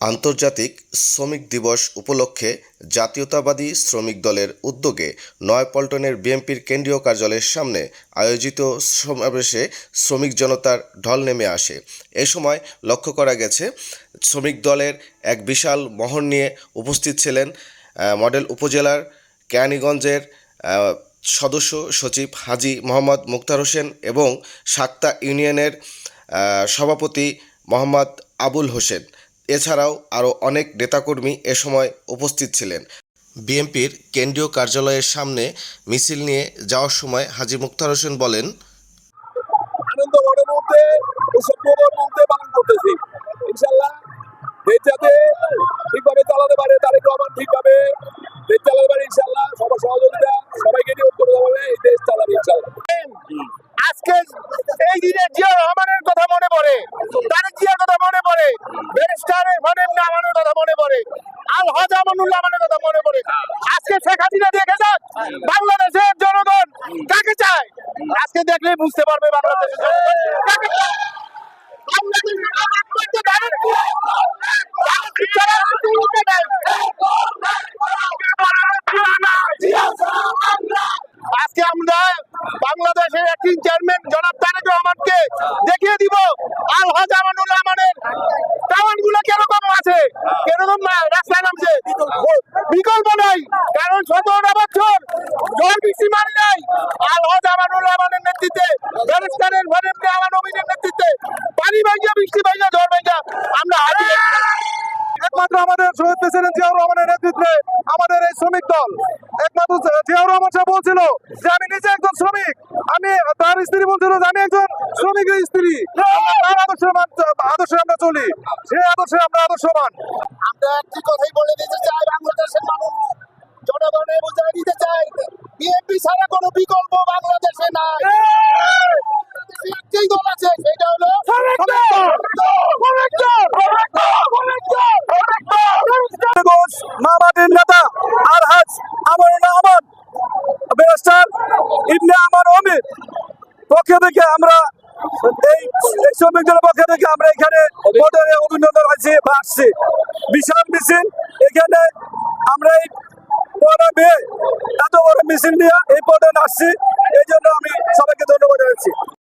আন্তর্জাতিক শ্রমিক দিবস উপলক্ষে জাতীয়তাবাদী শ্রমিক দলের উদ্যোগে নয়াপল্টনের বিএনপির কেন্দ্রীয় কার্যালয়ের সামনে আয়োজিত সমাবেশে শ্রমিক জনতার ঢল নেমে আসে। এ সময় লক্ষ্য করা গেছে, শ্রমিক দলের এক বিশাল মহর নিয়ে উপস্থিত ছিলেন মডেল উপজেলার কেরানীগঞ্জের সদস্য সচিব হাজি মোহাম্মদ মুক্তার হোসেন এবং সাক্তা ইউনিয়নের সভাপতি মোহাম্মদ আবুল হোসেন। এছাড়াও আরও অনেক নেতাকর্মী এ সময় উপস্থিত ছিলেন। বিএনপির কেন্দ্রীয় কার্যালয়ের সামনে মিছিল নিয়ে যাওয়ার সময় হাজি মুক্তার হোসেন বলেন আনন্দ ইনশাল্লাহ এই দিনে জিয়া রহমানের কথা মনে পড়ে। তারেক জিয়ার কথা মনে পড়ে। ব্যারিস্টারের ফানের নামানোর কথা মনে পড়ে। আল হজ আমানুল নামানোর কথা মনে পড়ে। আজকে শেখ হাসিনা দেখে যাক, বাংলাদেশের জনগণ কাকে চায়? আজকে দেখলেই বুঝতে পারবে বাংলাদেশের জনগণ কাকে চায়। আজকে আমরা বাংলাদেশের একটি চেয়ারম্যান জনাব তারেক রহমানকে দেখিয়ে দিব, আল রহমানের কীরকম আছে? কীরকম নামছে। বিকল্প নাই, কারণ বছর জল বৃষ্টি মারি নাই। আল রহমানের নেতৃত্বে, ব্যারিস্টারের আমার নেতৃত্বে, পানি ভাইয়া, বৃষ্টি ভাইয়া, ঝড় ভাইয়া, আমরা হারিয়ে একমাত্র আমাদের শহীদ প্রেসিডেন্ট জিয়াউর রহমানের নেতৃত্বে আমাদের এই শ্রমিক দল, একমাত্র জিয়াউর রহমান সাহেব বলছিল যে, আমি নিজে একজন শ্রমিক আমি তার স্ত্রী বলছিল যে আমি একজন শ্রমিকের স্ত্রী তার আদর্শে আদর্শে আমরা চলি সেই আদর্শে আমরা আদর্শবান আমরা একটি কথাই বলে দিতে চাই বাংলাদেশের মানুষ জনগণে বুঝাই দিতে চাই বিএনপি ছাড়া কোনো বিকল্প বাংলাদেশে নাই একটাই দল আছে সেটা হলো ঘোষ মামাদের নেতা আলহাজ আমার আহমদ ব্যারিস্টার ইবনে আমার অমির পক্ষে থেকে আমরা এই শ্রমিকদের পক্ষে থেকে আমরা এখানে ওদের অভিনন্দন আছি বা আসছি। বিশাল মিছিল। এখানে আমরা এই পদে মেয়ে এত বড় মিছিল নিয়ে এই পদে আসছি এই জন্য আমি সবাইকে ধন্যবাদ জানাচ্ছি।